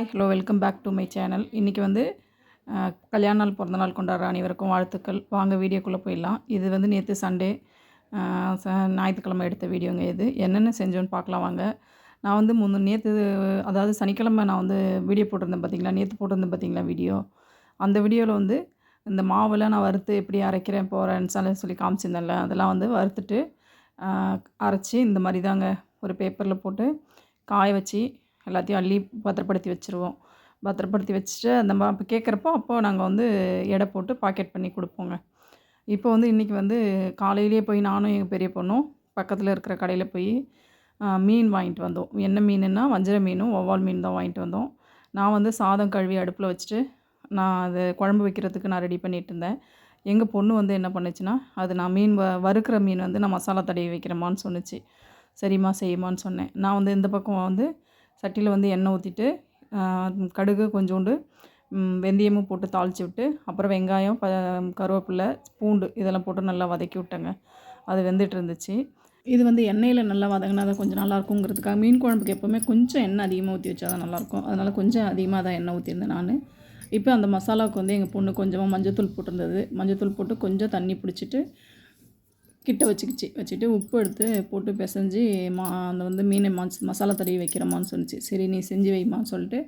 Hi hello welcome back to my channel. இன்றைக்கி வந்து கல்யாண நாள் பிறந்த நாள் கொண்டாடுற அனைவருக்கும் வாழ்த்துக்கள். வாங்க வீடியோக்குள்ளே போயிடலாம். இது வந்து நேற்று சண்டே ச ஞாயிற்றுக்கிழமை எடுத்த வீடியோங்க இது. என்னென்ன செஞ்சோன்னு பார்க்கலாம் வாங்க. நான் வந்து முன்னு நேற்று அதாவது சனிக்கிழமை நான் வந்து வீடியோ போட்டிருந்தேன் பார்த்தீங்களா நேற்று போட்டிருந்தேன் பார்த்தீங்களா வீடியோ? அந்த வீடியோவில் வந்து இந்த மாவில் நான் வறுத்து எப்படி அரைக்கிறேன் போகிறேன்னு சொல்லி சொல்லி காமிச்சிருந்தேன்ல. அதெல்லாம் வந்து வறுத்துட்டு அரைச்சி இந்த மாதிரி தாங்க ஒரு பேப்பரில் போட்டு காய வச்சு எல்லாத்தையும் அள்ளி பத்திரப்படுத்தி வச்சுருவோம். பத்திரப்படுத்தி வச்சுட்டு அந்த மா இப்போ கேட்குறப்போ அப்போது நாங்கள் வந்து எடை போட்டு பாக்கெட் பண்ணி கொடுப்போங்க. இப்போ வந்து இன்றைக்கி வந்து காலையிலேயே போய் நானும் எங்கள் பெரிய பொண்ணும் பக்கத்தில் இருக்கிற கடையில் போய் மீன் வாங்கிட்டு வந்தோம். என்ன மீனுன்னா வஞ்சர மீனும் ஒவ்வால் மீன் தான் வாங்கிட்டு வந்தோம். நான் வந்து சாதம் கழுவி அடுப்பில் வச்சுட்டு நான் அது குழம்பு வைக்கிறதுக்கு நான் ரெடி பண்ணிட்டு இருந்தேன். எங்கள் பொண்ணு வந்து என்ன பண்ணுச்சுன்னா அது நான் மீன் வ வறுக்கிற மீன் வந்து நான் மசாலா தடவி வைக்கிறேம்மான்னு சொன்னிச்சு. சரிம்மா செய்யுமான்னு சொன்னேன். நான் வந்து இந்த பக்கம் வந்து சட்டியில் வந்து எண்ணெய் ஊற்றிட்டு கடுகு கொஞ்சோண்டு வெந்தயமும் போட்டு தாளித்து விட்டு அப்புறம் வெங்காயம் ப கருவேப்பிலை பூண்டு இதெல்லாம் போட்டு நல்லா வதக்கி விட்டேங்க. அது வெந்துட்டு இருந்துச்சு. இது வந்து எண்ணெயில் நல்லா வதங்கினா தான் கொஞ்சம் நல்லா இருக்குங்கிறதுக்காக மீன் குழம்புக்கு எப்போவுமே கொஞ்சம் எண்ணெய் அதிகமாக ஊற்றி வச்சா தான் நல்லாயிருக்கும் அதனால் கொஞ்சம் அதிகமாக தான் எண்ணெய் ஊற்றிருந்தேன் நான். இப்போ அந்த மசாலாவுக்கு வந்து எங்கள் பொண்ணு கொஞ்சமாக மஞ்சத்தூள் போட்டிருந்தது. மஞ்சத்தூள் போட்டு கொஞ்சம் தண்ணி பிடிச்சிட்டு கிட்ட வச்சுக்கிச்சு. வச்சுட்டு உப்பு எடுத்து போட்டு பிசைஞ்சு மா அந்த வந்து மீனை மாஸ் மசாலா தடவி வைக்கிறமான்னு சொன்னிச்சு. சரி நீ செஞ்சு வைமான்னு சொல்லிட்டு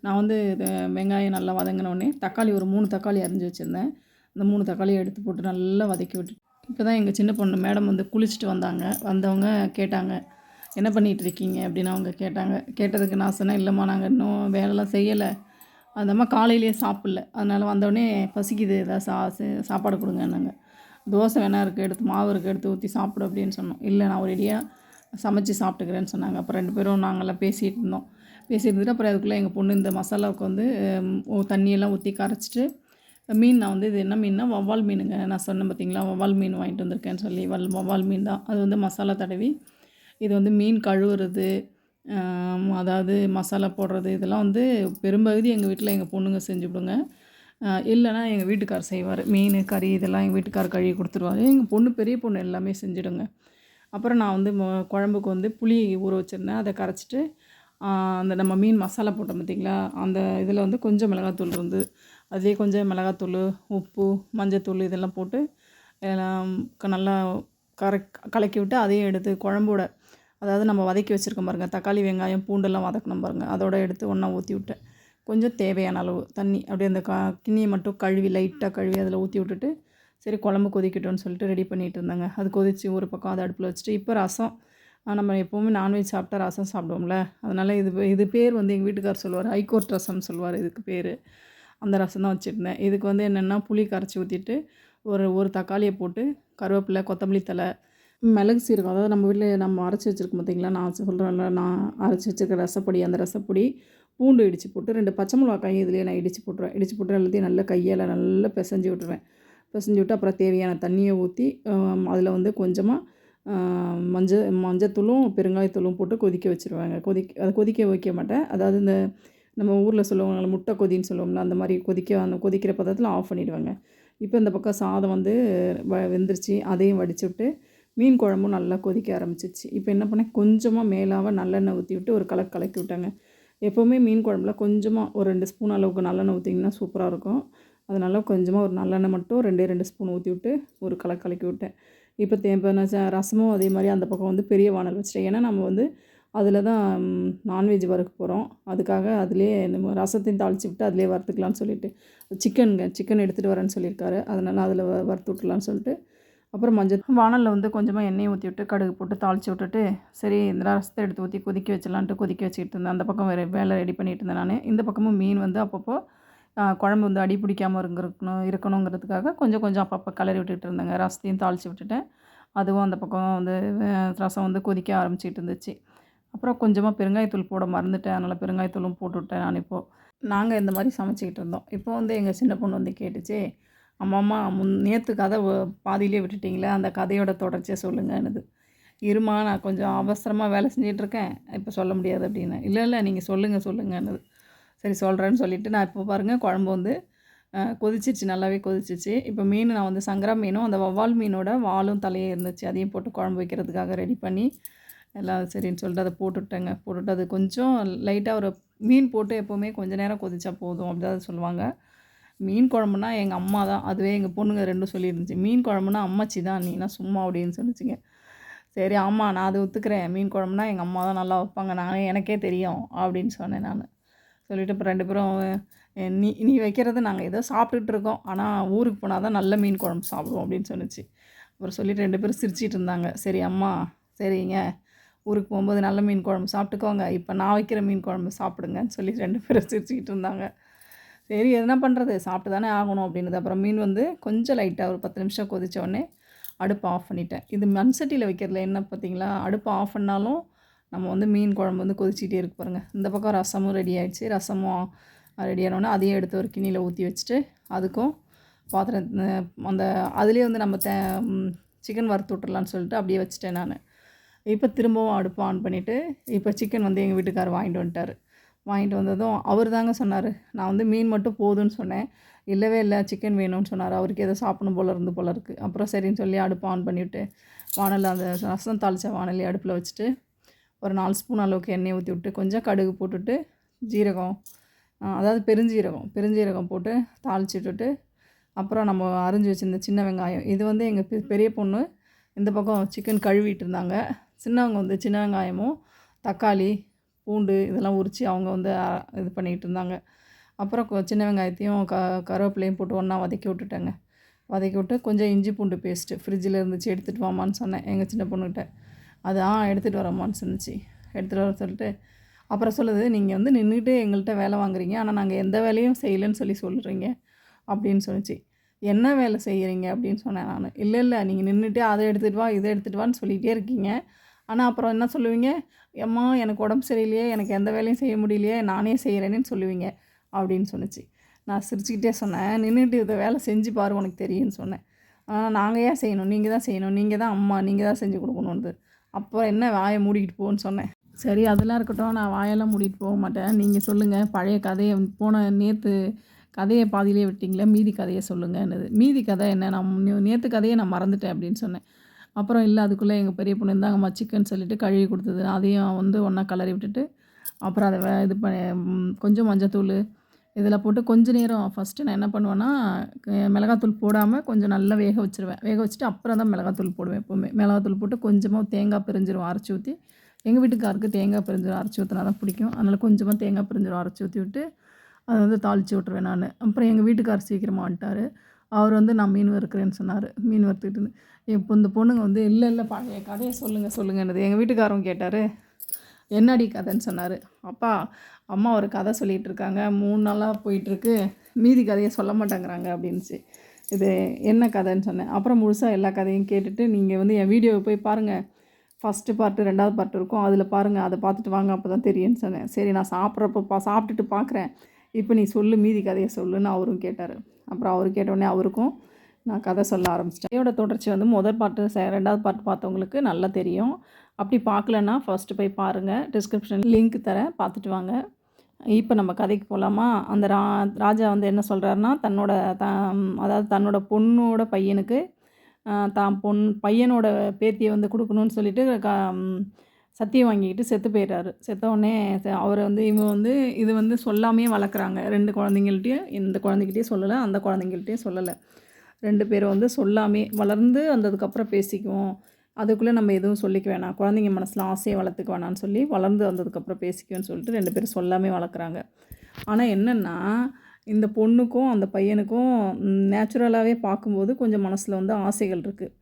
நான் வந்து இது வெங்காயம் நல்லா வதங்கினோடனே தக்காளி ஒரு மூணு தக்காளி அரிஞ்சு வச்சுருந்தேன். அந்த மூணு தக்காளியை எடுத்து போட்டு நல்லா வதக்கி விட்டு இப்போ தான் எங்கள் சின்ன பொண்ணு மேடம் வந்து குளிச்சுட்டு வந்தாங்க. வந்தவங்க கேட்டாங்க என்ன பண்ணிகிட்டு இருக்கீங்க அப்படின்னு அவங்க கேட்டாங்க. கேட்டதுக்கு நான் சொன்னேன் இல்லைம்மா நாங்கள் இன்னும் வேலைலாம் செய்யலை. அந்த அம்மா காலையிலேயே சாப்பிடல. அதனால் வந்தோடனே பசிக்குது ஏதாவது சா சே- சாப்பாடு கொடுங்கன்னாங்க. தோசை வேணா இருக்குது எடுத்து மாவு இருக்குது எடுத்து ஊற்றி சாப்பிடு அப்படின்னு சொன்னோம். இல்லை நான் ஒரேடியாக சமைச்சு சாப்பிட்டுக்கிறேன்னு சொன்னாங்க. அப்புறம் ரெண்டு பேரும் நாங்களாம் பேசிகிட்டு இருந்தோம். பேசியிருந்துட்டு அப்புறம் அதுக்குள்ளே எங்கள் பொண்ணு இந்த மசாலாவுக்கு வந்து தண்ணியெல்லாம் ஊற்றி கரைச்சிட்டு மீன் நான் வந்து இது என்ன மீன்னா வவ்வால் மீனுங்க. நான் சொன்னேன் பார்த்தீங்களா வவ்வால் மீன் வாங்கிட்டு வந்திருக்கேன்னு சொல்லி. வல் வவ்வால் மீன் தான். அது வந்து மசாலா தடவி இது வந்து மீன் கழுவுறது அதாவது மசாலா போடுறது இதெல்லாம் வந்து பெரும்பகுதி எங்கள் வீட்டில் எங்கள் பொண்ணுங்க செஞ்சு இல்லைனா இல்லைன்னா எங்கள் வீட்டுக்கார் செய்வார். மீன் கறி இதெல்லாம் எங்கள் வீட்டுக்கார் கழுவி கொடுத்துருவாரு. எங்கள் பொண்ணு பெரிய பொண்ணு எல்லாமே செஞ்சுடுங்க. அப்புறம் நான் வந்து மொ- குழம்புக்கு வந்து புளி ஊற வச்சுருந்தேன். அதை கரைச்சிட்டு அந்த நம்ம மீன் மசாலா போட்டோம் பார்த்தீங்களா அந்த இதில் வந்து கொஞ்சம் மிளகாத்தூள் இருந்து அதுலேயே கொஞ்சம் மிளகாத்தூள் உப்பு மஞ்சத்தூள் இதெல்லாம் போட்டு எல்லாம் க- நல்லா கரை கலக்கி விட்டு அதையும் எடுத்து குழம்போட அதாவது நம்ம வதக்கி வச்சுருக்கோம் பாருங்கள் தக்காளி வெங்காயம் பூண்டெல்லாம் வதக்கணும் பாருங்கள் அதோட எடுத்து ஒன்றா ஊற்றி விட்டேன். கொஞ்சம் தேவையான அளவு தண்ணி. அப்படியே அந்த கா கிண்ணியை மட்டும் கழுவி லைட்டாக கழுவி அதில் ஊற்றி விட்டுட்டு சரி குழம்பு கொதிக்கட்டும்னு சொல்லிட்டு ரெடி பண்ணிட்டு இருந்தாங்க. அது கொதித்து ஒரு பக்கம் அதை அடுப்பில் வச்சுட்டு இப்போ ரசம் நம்ம எப்போவுமே நான்வெஜ் சாப்பிட்டா ரசம் சாப்பிடுவோம்ல. அதனால் இது இது பேர் வந்து எங்கள் வீட்டுக்கார் சொல்லுவார் ஹைகோர்ட் ரசம் சொல்லுவார் இதுக்கு பேர். அந்த ரசம் தான் வச்சுருந்தேன். இதுக்கு வந்து என்னென்னா புளி கரைச்சி ஊற்றிட்டு ஒரு ஒரு தக்காளியை போட்டு கருவேப்பிலை கொத்தமல்லி தழை மிளகு சீரகம் அதாவது நம்ம வீட்டில் நம்ம அரைச்சி வச்சுருக்கோம் பார்த்தீங்களா நான் சொல்கிறேன்ல நான் அரைச்சி வச்சுருக்க ரசப்பொடி அந்த ரசப்பொடி பூண்டு இடித்து போட்டு ரெண்டு பச்சை மிளகாய் இதுலேயே நான் இடித்து போட்டுருவேன். இடித்து போட்டு எல்லாத்தையும் நல்லா கையால் நல்லா பிசைஞ்சு விட்டுருவேன். பிசைஞ்சு விட்டு அப்புறம் தேவையான தண்ணியை ஊற்றி அதில் வந்து கொஞ்சமாக மஞ்சள் மஞ்சத்தூளும் பெருங்காயத்தூளும் போட்டு கொதிக்க வச்சுருவாங்க. கொதிக்க அதை கொதிக்க வைக்க மாட்டேன். அதாவது இந்த நம்ம ஊரில் சொல்லுவாங்க முட்டை கொதின்னு சொல்லுவோம்ல அந்த மாதிரி கொதிக்க அந்த கொதிக்கிற பதத்தில் ஆஃப் பண்ணிவிடுவாங்க இப்போ இந்த பக்கம் சாதம் வந்து வ வெந்துருச்சு அதையும் வடிச்சு விட்டு மீன் குழம்பும் நல்லா கொதிக்க ஆரம்பிச்சிச்சு இப்போ என்ன பண்ணேன் கொஞ்சமாக மேலாக நல்லெண்ணெய் ஊற்றி விட்டு ஒரு கலக்கு கலக்கி விட்டாங்க. எப்போவுமே மீன் குழம்புல கொஞ்சமாக ஒரு ரெண்டு ஸ்பூன் அளவுக்கு நல்லெண்ணெய் ஊற்றிங்கன்னா சூப்பராக இருக்கும். அதனால் கொஞ்சமாக ஒரு நல்லெண்ணெய் மட்டும் ரெண்டே ரெண்டு ஸ்பூன் ஊற்றி விட்டு ஒரு கலக்கு கலக்கி விட்டேன். இப்போ தே ரசமும் அதே மாதிரி அந்த பக்கம் வந்து பெரிய வானல் வச்சிட்டேன். ஏன்னா நம்ம வந்து அதில் தான் நான்வெஜ் வறுக்க போகிறோம் அதுக்காக அதிலே நம்ம ரசத்தையும் தாளித்து விட்டு அதிலே வறுத்துக்கலாம்னு சொல்லிட்டு சிக்கனுங்க சிக்கன் எடுத்துகிட்டு வரேன்னு சொல்லியிருக்காரு. அதனால் அதில் வறுத்து விட்டுலான்னு சொல்லிட்டு அப்புறம் மஞ்சள் வானலில் வந்து கொஞ்சமாக எண்ணெய் ஊற்றி விட்டு கடுகு போட்டு தாளித்து விட்டுட்டு சரி இந்த ரசத்தை எடுத்து ஊற்றி கொதிக்க வச்சலான்ட்டு கொதிக்க வச்சுக்கிட்டு இருந்தேன். அந்த பக்கம் வேறு வேலை ரெடி பண்ணிட்டு இருந்தேன் நான். இந்த பக்கமும் மீன் வந்து அப்பப்போ குழம்பு வந்து அடி பிடிக்காமல் இருக்கணும் இருக்கணுங்கிறதுக்காக கொஞ்சம் கொஞ்சம் அப்பப்போ கிளறி விட்டுட்டு இருந்தேங்க. ரசத்தையும் தாளித்து விட்டுட்டேன். அதுவும் அந்த பக்கம் வந்து ரசம் வந்து கொதிக்க ஆரம்பிச்சிட்டு இருந்துச்சு. அப்புறம் கொஞ்சமாக பெருங்காயத்தூள் போட மறந்துட்டேன். அதனால் பெருங்காயத்தூளும் போட்டு விட்டேன் நான் இப்போது நாங்கள் இந்த மாதிரி சமைச்சிக்கிட்டு இருந்தோம். இப்போ வந்து எங்கள் சின்ன பொண்ணு வந்து கேட்டுச்சு அம்மா அம்மா முன் நேற்று கதை பாதியிலே விட்டுட்டிங்களே அந்த கதையோட தொடர்ச்சியை சொல்லுங்கன்னுது. இருமா நான் கொஞ்சம் அவசரமாக வேலை செஞ்சிட்ருக்கேன். இப்போ சொல்ல முடியாது அப்படின்னு. இல்லை இல்லை நீங்கள் சொல்லுங்கள் சொல்லுங்கன்னுது. சரி சொல்கிறேன்னு சொல்லிவிட்டு நான் இப்போ பாருங்கள் குழம்பு வந்து கொதிச்சிச்சு கொதிச்சிருச்சு. நல்லாவே கொதிச்சிச்சு இப்போ மீன் நான் வந்து சங்கரா மீனும் அந்த வவ்வால் மீனோட வாலும் தலையே இருந்துச்சு. அதையும் போட்டு குழம்பு வைக்கிறதுக்காக ரெடி பண்ணி எல்லாம் சரின்னு சொல்லிட்டு அதை போட்டுவிட்டேங்க போட்டுட்டு அது கொஞ்சம் லைட்டாக ஒரு மீன் போட்டு எப்போவுமே கொஞ்ச நேரம் கொதிச்சா போதும் அப்படி தான் சொல்லுவாங்க. மீன் குழம்புனா எங்கள் அம்மா தான். அதுவே எங்கள் பொண்ணுங்க ரெண்டும் சொல்லியிருந்துச்சு. மீன் குழம்புனா அம்மாச்சி தான். நீனா சும்மா அப்படின்னு சொல்லிச்சுங்க. சரி ஆமாம் நான் அது ஒத்துக்கிறேன். மீன் குழம்புனா எங்கள் அம்மா தான் நல்லா வைப்பாங்க. நானே எனக்கே தெரியும் அப்படின்னு சொன்னேன் நான். சொல்லிவிட்டு இப்போ ரெண்டு பேரும் நீ நீ வைக்கிறது நாங்கள் ஏதோ சாப்பிட்டுட்டு இருக்கோம். ஆனால் ஊருக்கு போனால் தான் நல்ல மீன் குழம்பு சாப்பிடுவோம் அப்படின்னு சொன்னிச்சு. அப்புறம் சொல்லிட்டு ரெண்டு பேரும் சிரிச்சிட்டு இருந்தாங்க. சரி அம்மா சரிங்க. ஊருக்கு போகும்போது நல்ல மீன் குழம்பு சாப்பிட்டுக்கோங்க. இப்போ நான் வைக்கிற மீன் குழம்பு சாப்பிடுங்கன்னு சொல்லி ரெண்டு பேரும் சிரிச்சுக்கிட்டு இருந்தாங்க. சரி என்ன பண்ணுறது சாப்பிட்டு தானே ஆகணும் அப்படின்னது. அப்புறம் மீன் வந்து கொஞ்சம் லைட்டாக ஒரு பத்து நிமிஷம் கொதித்த உடனே அடுப்பை ஆஃப் பண்ணிட்டேன். இது மண் சட்டியில் வைக்கிறதுல என்ன பார்த்தீங்களா? அடுப்பை ஆஃப் பண்ணாலும் நம்ம வந்து மீன் குழம்பு வந்து கொதிச்சிகிட்டே இருக்கு பாருங்கள் இந்த பக்கம் ரசமும் ரெடி ஆகிடுச்சு ரசமும் ரெடி ஆனோடனே அதையும் எடுத்து ஒரு கிண்ணியில் ஊற்றி வச்சுட்டு அதுக்கும் பாத்திரம் அந்த அதுலேயே வந்து நம்ம தே சிக்கன் வறுத்து விட்டுறலான்னு சொல்லிட்டு அப்படியே வச்சுட்டேன் நான். இப்போ திரும்பவும் அடுப்பு ஆன் பண்ணிவிட்டு இப்போ சிக்கன் வந்து எங்கள் வீட்டுக்காரர் வாங்கிட்டு வந்துட்டார். வாங்கிட்டு வந்ததும் அவர் தாங்க சொன்னார் நான் வந்து மீன் மட்டும் போதும்னு சொன்னேன். இல்லவே இல்லை சிக்கன் வேணும்னு சொன்னார். அவருக்கு எதோ சாப்பிடணும் போல இருந்து போல இருக்குது அப்புறம் சரின்னு சொல்லி அடுப்பு ஆன் பண்ணிவிட்டு வானலில் அந்த ரசம் தாளித்த வானலி அடுப்பில் வச்சுட்டு ஒரு நாலு ஸ்பூன் அளவுக்கு எண்ணெய் ஊற்றி விட்டு கொஞ்சம் கடுகு போட்டுட்டு ஜீரகம் அதாவது பெருஞ்சீரகம் பெருஞ்சீரகம் போட்டு தாளிச்சு விட்டுட்டு அப்புறம் நம்ம அரிஞ்சு வச்சிருந்த சின்ன வெங்காயம். இது வந்து எங்கள் பெ- பெரிய பொண்ணு இந்த பக்கம் சிக்கன் கழுவிட்டு இருந்தாங்க. சின்னவங்க வந்து சின்ன வெங்காயமும் தக்காளி பூண்டு இதெல்லாம் உரித்து அவங்க வந்து இது பண்ணிகிட்டு இருந்தாங்க. அப்புறம் கொ- சின்ன வெங்காயத்தையும் க கருவேப்பிலையும் போட்டு ஒன்றா வதக்கி விட்டுட்டேங்க. வதக்கி விட்டு கொஞ்சம் இஞ்சி பூண்டு பேஸ்ட்டு ஃப்ரிட்ஜில் இருந்துச்சு எடுத்துகிட்டு வாமான்னு சொன்னேன். எங்கள் சின்ன பொண்ணுக்கிட்ட அது ஆ எடுத்துகிட்டு வரமான்னு சொன்னிச்சு. எடுத்துகிட்டு வர சொல்லிட்டு. அப்புறம் சொல்லுது நீங்கள் வந்து நின்றுட்டு எங்கள்கிட்ட வேலை வாங்குறீங்க. ஆனால் நாங்கள் எந்த வேலையும் செய்யலைன்னு சொல்லி சொல்கிறீங்க அப்படின்னு சொன்னிச்சு. என்ன வேலை செய்கிறீங்க அப்படின்னு சொன்னேன் நான். இல்லை இல்லை. நீங்கள் நின்றுட்டு அதை எடுத்துகிட்டு வா இதை எடுத்துகிட்டு வான்னு சொல்லிகிட்டே இருக்கீங்க. ஆனால் அப்புறம் என்ன சொல்லுவீங்க? அம்மா எனக்கு உடம்பு சரியில்லையே எனக்கு எந்த வேலையும் செய்ய முடியலையே நானே செய்கிறேன்னு சொல்லுவீங்க அப்படின்னு சொன்னிச்சு. நான் சிரிச்சுக்கிட்டே சொன்னேன். நின்றுட்டு இதை வேலை செஞ்சு பாரு உனக்கு தெரியும்னு சொன்னேன். நாங்கள் ஏன் செய்யணும்? நீங்கள் தான் செய்யணும். நீங்கள் தான் அம்மா நீங்கள் தான் செஞ்சு கொடுக்கணுன்றது அப்புறம் என்ன? வாயை மூடிக்கிட்டு போன்னு சொன்னேன். சரி அதெல்லாம் இருக்கட்டும். நான் வாயெல்லாம் மூடிட்டு போக மாட்டேன். நீங்கள் சொல்லுங்கள் பழைய கதையை போன நேற்று கதையை பாதியிலே விட்டிங்களே மீதி கதையை சொல்லுங்கன்னுது. மீதி கதை என்ன? நான் நேற்று கதையை நான் மறந்துட்டேன் அப்படின்னு சொன்னேன். அப்புறம் இல்லை அதுக்குள்ளே எங்கள் பெரிய பொண்ணு இருந்தாங்கம்மா சிக்கன் சொல்லிட்டு கழுவி கொடுத்தது. அதையும் வந்து ஒன்றா கலரி விட்டுட்டு அப்புறம் அதை வே- இது பண்ணி கொஞ்சம் மஞ்சத்தூள் இதில் போட்டு கொஞ்சம் நேரம் ஃபஸ்ட்டு நான் என்ன பண்ணுவேன்னா மிளகாத்தூள் போடாமல் கொஞ்சம் நல்லா வேக வச்சுருவேன். வேக வச்சுட்டு அப்புறம் தான் மிளகாத்தூள் போடுவேன் எப்போவுமே. மிளகாத்தூள் போட்டு கொஞ்சமாக தேங்காய் பிரிஞ்சிரும் அரைச்சி ஊற்றி எங்கள் வீட்டுக்காருக்கு தேங்காய் பிரிஞ்சிரும் அரைச்சி ஊற்றினா தான் பிடிக்கும். அதனால் கொஞ்சமாக தேங்காய் பிரிஞ்சிரும் அரைச்சி ஊற்றி விட்டு அதை வந்து தாளித்து விட்ருவேன் நான். அப்புறம் எங்கள் வீட்டுக்கார் சீக்கிரமாக வந்துட்டார். அவர் வந்து நான் மீன் வறுக்கிறேன்னு சொன்னார். மீன் வறுத்துக்கிட்டு இப்போ இந்த பொண்ணுங்க வந்து இல்லை இல்லை பழைய கதையை சொல்லுங்கள் சொல்லுங்கன்னு எங்கள் வீட்டுக்காரரும் கேட்டார் என்னடி கதைன்னு சொன்னார். அப்பா அம்மா ஒரு கதை சொல்லிகிட்டு இருக்காங்க. மூணு நாளாக போயிட்டுருக்கு. மீதி கதையை சொல்ல மாட்டேங்கிறாங்க அப்படின்ச்சு இது என்ன கதைன்னு சொன்னேன். அப்புறம் முழுசாக எல்லா கதையும் கேட்டுட்டு நீங்கள் வந்து என் வீடியோவை போய் பாருங்கள் ஃபஸ்ட்டு பார்ட்டு ரெண்டாவது பார்ட் இருக்கும். அதில் பாருங்கள் அதை பார்த்துட்டு வாங்க அப்போ தான் தெரியும்னு சொன்னேன். சரி நான் சாப்பிட்றப்ப பா சாப்பிட்டுட்டு பார்க்குறேன் இப்போ நீ சொல்லு மீதி கதையை சொல்லுன்னு அவரும் கேட்டார். அப்புறம் அவர் கேட்டோடனே அவருக்கும் நான் கதை சொல்ல ஆரம்பிச்சிட்டேன். கதையோட தொடர்ச்சி வந்து முதல் பாட்டு ச ரெண்டாவது பாட்டு பார்த்தவங்களுக்கு நல்லா தெரியும். அப்படி பார்க்கலன்னா ஃபஸ்ட்டு போய் பாருங்கள் டிஸ்கிரிப்ஷன் லிங்க் தரேன் பார்த்துட்டு வாங்க. இப்போ நம்ம கதைக்கு போகலாமா அந்த ரா ராஜா வந்து என்ன சொல்கிறாருன்னா தன்னோட த அதாவது தன்னோட பொண்ணோட பையனுக்கு தான் பொன் பையனோட பேத்தியை வந்து கொடுக்கணும்னு சொல்லிட்டு க சத்தியம் வாங்கிக்கிட்டு செத்து போயிடுறாரு. செத்த உடனே அவரை வந்து இவங்க வந்து இது வந்து சொல்லாமே வளர்க்குறாங்க. ரெண்டு குழந்தைங்கள்ட்டையும் இந்த குழந்தைகிட்டயும் சொல்லலை அந்த குழந்தைங்கள்ட்டையும் சொல்லலை. ரெண்டு பேரும் வந்து சொல்லாமே வளர்ந்து வந்ததுக்கப்புறம் பேசிக்குவோம். அதுக்குள்ளே நம்ம எதுவும் சொல்லிக்க வேணாம். குழந்தைங்க மனசில் ஆசையை வளர்த்துக்க வேணாம்னு சொல்லி வளர்ந்து வந்ததுக்கப்புறம் பேசிக்குவோன்னு சொல்லிட்டு ரெண்டு பேரும் சொல்லாமே வளர்க்குறாங்க. ஆனால் என்னென்னா இந்த பொண்ணுக்கும் அந்த பையனுக்கும் நேச்சுரலாகவே பார்க்கும்போது கொஞ்சம் மனசில் வந்து ஆசைகள் இருக்குது.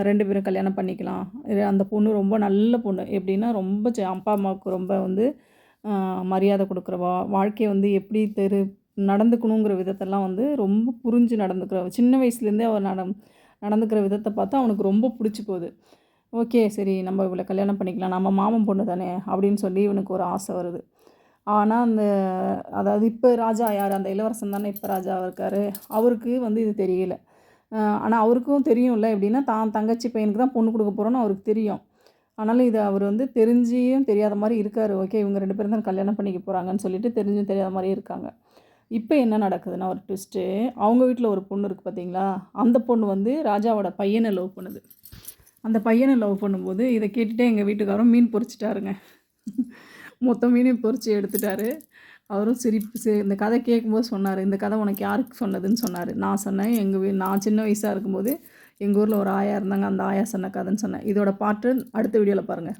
ரெண்டு பேரும் கல்யாணம் பண்ணிக்கலாம். அந்த பொண்ணு ரொம்ப நல்ல பொண்ணு. எப்படின்னா ரொம்ப ச- அப்பா அம்மாவுக்கு ரொம்ப வந்து மரியாதை கொடுக்குறவா. வாழ்க்கையை வந்து எப்படி தெரு நடந்துக்கணுங்கிற விதத்தெல்லாம் வந்து ரொம்ப புரிஞ்சு நடந்துக்கிறவ சின்ன வயசுலேருந்தே அவர் நட நடந்துக்கிற விதத்தை பார்த்தா அவனுக்கு ரொம்ப பிடிச்சி போகுது. ஓகே சரி நம்ம இவளை கல்யாணம் பண்ணிக்கலாம். நம்ம மாமன் பொண்ணு தானே அப்படின்னு சொல்லி இவனுக்கு ஒரு ஆசை வருது. ஆனால் அந்த அதாவது இப்போ ராஜா யார்? அந்த இளவரசன் தானே இப்போ ராஜாவாக இருக்கார். அவருக்கு வந்து இது தெரியல. ஆனால் அவருக்கும் தெரியும்ல எப்படின்னா தான் தங்கச்சி பையனுக்கு தான் பொண்ணு கொடுக்க போகிறோன்னு அவருக்கு தெரியும். ஆனாலும் இது அவர் வந்து தெரிஞ்சியும் தெரியாத மாதிரி இருக்கார். ஓகே இவங்க ரெண்டு பேரும் தான் கல்யாணம் பண்ணிக்க போகிறாங்கன்னு சொல்லிட்டு தெரிஞ்சும் தெரியாத மாதிரி இருக்காங்க. இப்போ என்ன நடக்குதுன்னா ஒரு ட்விஸ்ட்டு அவங்க வீட்டில் ஒரு பொண்ணு இருக்குது பார்த்தீங்களா அந்த பொண்ணு வந்து ராஜாவோட பையனை லவ் பண்ணுது. அந்த பையனை லவ் பண்ணும்போது இதை கேட்டுகிட்டே எங்கள் வீட்டுக்காரரும் மீன் பொறிச்சிட்டாருங்க மொத்த மீனையும் பொறிச்சு எடுத்துட்டாரு. அவரும் சிரிப்பு சி இந்த கதை கேட்கும்போது சொன்னார் இந்த கதை உனக்கு யாருக்கு சொன்னதுன்னு சொன்னார்? நான் சொன்னேன் எங்கள் வீ நான் சின்ன வயசாக இருக்கும்போது எங்கள் ஊரில் ஒரு ஆயா இருந்தாங்க அந்த ஆயா சொன்ன கதைன்னு சொன்னேன். இதோட பாட்டு அடுத்த வீடியோவில் பாருங்கள்